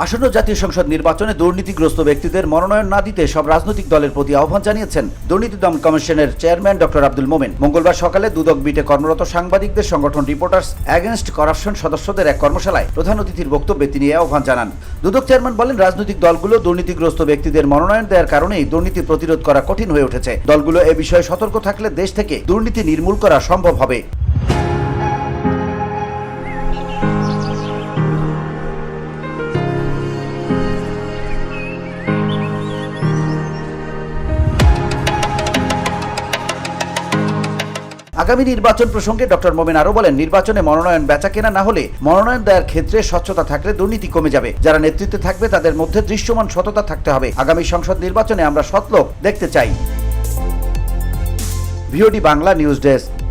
আসন্ন জাতীয় সংসদ নির্বাচনে দুর্নীতিগ্রস্ত ব্যক্তিদের মনোনয়ন না দিতে সব রাজনৈতিক দলের প্রতি আহ্বান জানিয়েছেন দুর্নীতি দমন কমিশনের চেয়ারম্যান ডক্টর আব্দুল মোমেন। মঙ্গলবার সকালে দুদক বিটে কর্মরত সাংবাদিকদের সংগঠন রিপোর্টার্স অ্যাগেনস্ট করাপশন সদস্যদের এক কর্মশালায় প্রধান অতিথির বক্তব্যে তিনি এই আহ্বান জানান। দুদক চেয়ারম্যান বলেন, রাজনৈতিক দলগুলো দুর্নীতিগ্রস্ত ব্যক্তিদের মনোনয়ন দেওয়ার কারণেই দুর্নীতি প্রতিরোধ করা কঠিন হয়ে উঠেছে। দলগুলো এ বিষয়ে সতর্ক থাকলে দেশ থেকে দুর্নীতি নির্মূল করা সম্ভব হবে। আগামী নির্বাচন প্রসঙ্গে ডক্টর মোমেন আরও বলেন, নির্বাচনে মনোনয়ন বেচা কেনা না হলে মনোনয়ন দেওয়ার ক্ষেত্রে স্বচ্ছতা থাকলে দুর্নীতি কমে যাবে। যারা নেতৃত্বে থাকবে, তাদের মধ্যে দৃশ্যমান সততা থাকতে হবে। আগামী সংসদ নির্বাচনে আমরা সৎলোক দেখতে চাই। VOD Bangla news desk.